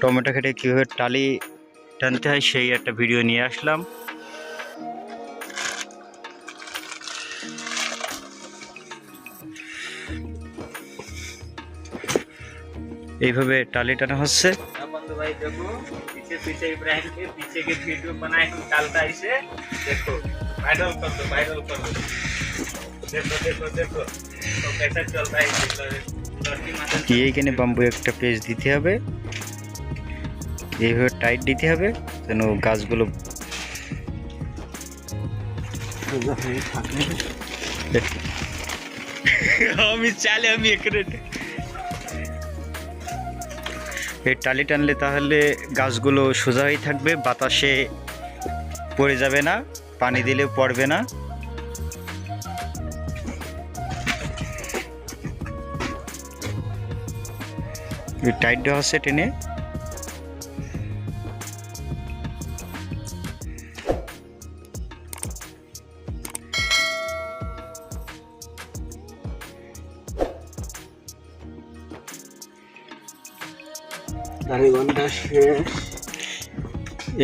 Tomato খেটে কীভাবে টালি টানতে হয় সেই একটা ভিডিও নিয়ে আসলাম এইভাবে টালি টানা হচ্ছে দেখো দেখো দেখো দিয়ে এখানে বাম্বু একটা পেজ দিতে হবে? এইভাবে টাইট দিতে হবে যেন গাছগুলো আমি চালে আমি এই টালি টানলে তাহলে গাছগুলো সোজা হয়ে থাকবে, বাতাসে পড়ে যাবে না, পানি দিলে পড়বে না। টাইট দেওয়া হচ্ছে টেনে।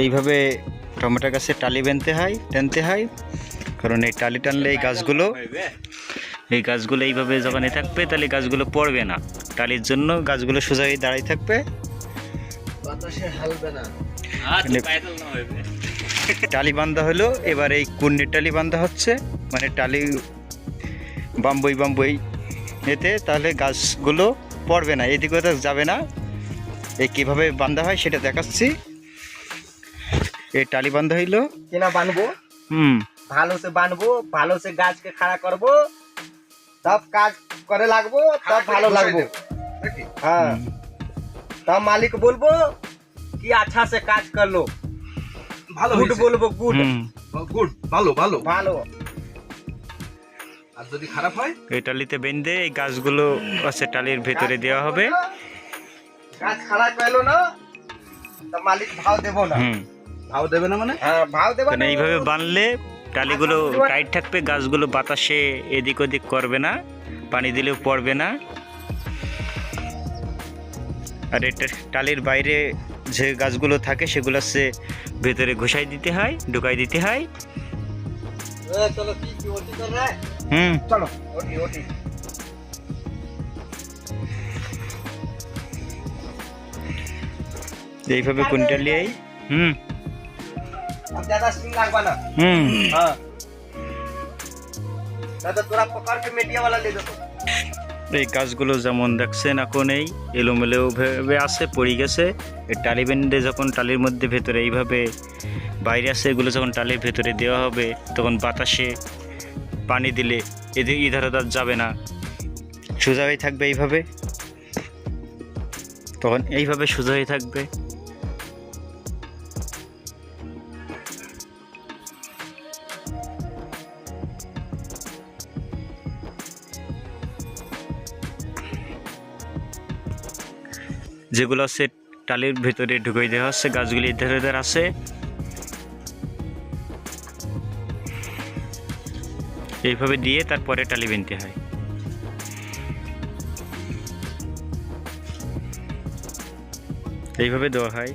এইভাবে টমেটো গাছে টালি বেনতে হয় টানতে হয় কারণ এই টালি টানলে এই গাছগুলো এই গাছগুলো এইভাবে যখন থাকবে তাহলে গাছগুলো পড়বে না। টালির জন্য গাছগুলো সোজা হয়ে দাঁড়িয়ে থাকবে। মানে টালি বান্ধা হলো এবার এই কুন্নির টালি বান্ধা হচ্ছে। মানে টালি বাম্বই বাম্বই এতে তাহলে গাছগুলো পড়বে না এদিকে তো যাবে না। এই কীভাবে বান্ধা হয় সেটা দেখাচ্ছি। এই টালি বান্ধা হইল। কেনা বানবো। হুম। ভালো সে বানবো ভালো সে গাছকে খাড়া করব। সব কাজ করে লাগবো হ্যাঁ, তব ভালো লাগবো। হ্যাঁ। তব মালিক বলব কি আচ্ছা সে কাজ করল। ভালো গুড বলব গুড। গুড ভালো ভালো। ভালো। আর যদি খারাপ হয়? এই টালিতে বেঁধে এই গাছগুলো আছে টালির ভেতরে দেওয়া হবে। গাছ খারাপ করল না তো মালিক ভাও দেবো না। ভাও দেবে না মানে? হ্যাঁ ভাও দেবে না। এইভাবে বানলে টালিগুলো টাইট থাকবে গাছগুলো বাতাসে এদিক ওদিক করবে না পানি দিলেও পড়বে না। আর এটা টালির বাইরে যে গাছগুলো থাকে সেগুলো সে ভেতরে ঘুষাই দিতে হয় ঢুকাই দিতে হয়। হুম। এইভাবে কুইন্টাল নিয়েই হুম। ज्यादा स्पिन लागवा ना হুম हाँ ना तो तोरा पकड़ के मीडिया वाला ले दो এই গাছগুলো যেমন দেখছেন এখন এই এলোমেলো ভাবে আছে পড়ে গেছে এই টালি বেন্ডে যখন টালির মধ্যে ভেতরে এইভাবে বাইরে আসে এগুলো যখন টালির ভেতরে দেওয়া হবে তখন বাতাসে পানি দিলে এদিকে ইধার ওধার যাবে না সোজা হয়ে থাকবে এইভাবে তখন এইভাবে সোজা হয়ে থাকবে যেগুলো আছে টালির ভেতরে ঢুকিয়ে দেওয়া হচ্ছে, গাছগুলি ধরে ধরে আছে। এইভাবে দিয়ে তারপরে টালি বিনতে হয়। এইভাবে দেওয়া হয়।